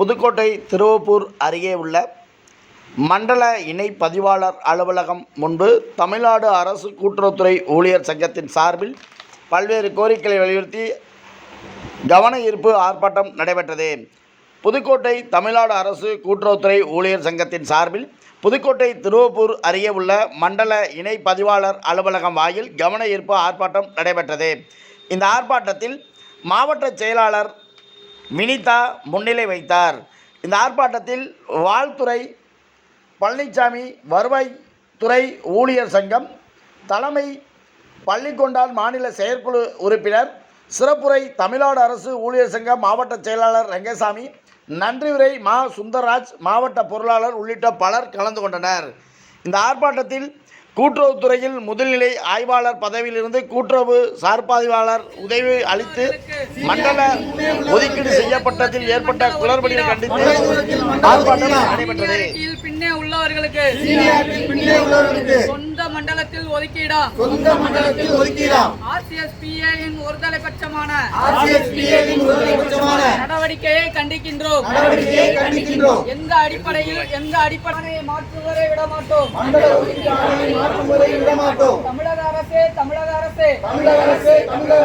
புதுக்கோட்டை திருவப்பூர் அருகே உள்ள மண்டல இணை பதிவாளர் அலுவலகம் முன்பு தமிழ்நாடு அரசு கூட்டுறவுத்துறை ஊழியர் சங்கத்தின் சார்பில் பல்வேறு கோரிக்கைகளை வலியுறுத்தி கவன ஈர்ப்பு ஆர்ப்பாட்டம் நடைபெற்றது. புதுக்கோட்டை தமிழ்நாடு அரசு கூட்டுறவுத்துறை ஊழியர் சங்கத்தின் சார்பில் புதுக்கோட்டை திருவப்பூர் அருகே உள்ள மண்டல இணை பதிவாளர் அலுவலகம் வாயில் கவன ஈர்ப்பு ஆர்ப்பாட்டம் நடைபெற்றது. இந்த ஆர்ப்பாட்டத்தில் மாவட்ட செயலாளர் மினிதா முன்னிலை வைத்தார். இந்த ஆர்ப்பாட்டத்தில் வாழ்த்துறை பழனிசாமி வருவாய்த்துறை ஊழியர் சங்கம் தலைமை பள்ளிக்கொண்டான் மாநில செயற்குழு உறுப்பினர் சிறப்புரை தமிழ்நாடு அரசு ஊழியர் சங்க மாவட்ட செயலாளர் ரங்கசாமி நன்றியுரை மா. சுந்தரராஜ் மாவட்ட பொருளாளர் உள்ளிட்ட பலர் கலந்து கொண்டனர். இந்த ஆர்ப்பாட்டத்தில் கூட்டுறவுத்துறையில் முதுநிலை ஆய்வாளர் பதவியிலிருந்து கூட்டுறவு சார்பாய்வாளர் உதவி அளித்து மண்டல ஒதுக்கீடு செய்யப்பட்டதில் ஏற்பட்ட குளறுபடியை கண்டித்து ஆர்ப்பாட்டம் நடைபெற்றது. பின்னே உள்ளவர்களுக்கு பின்னே உள்ளவர்களுக்கு சொந்த மண்டலத்தில் ஒதுக்கீடா? சொந்த மண்டலத்தில் ஒதுக்கீடா? ஆர்சிஎஸ்பிஏ இன் ஒருதலை பட்சமான ஆர்சிஎஸ்பிஏவின் ஒருதலைபட்சமான நடவடிக்கையை கண்டிக்கின்றோம். நடவடிக்கையை கண்டிக்கின்றோம். எந்த அடிப்படையில் எந்த அடிப்படையை மாற்றுவதை விட மாட்டோம் மண்டல ஒதுக்கீடு ஆணையை மாற்றும் முறை விட மாட்டோம் தமிழக அரசே தமிழக அரசே. தமிழக அரசு தமிழக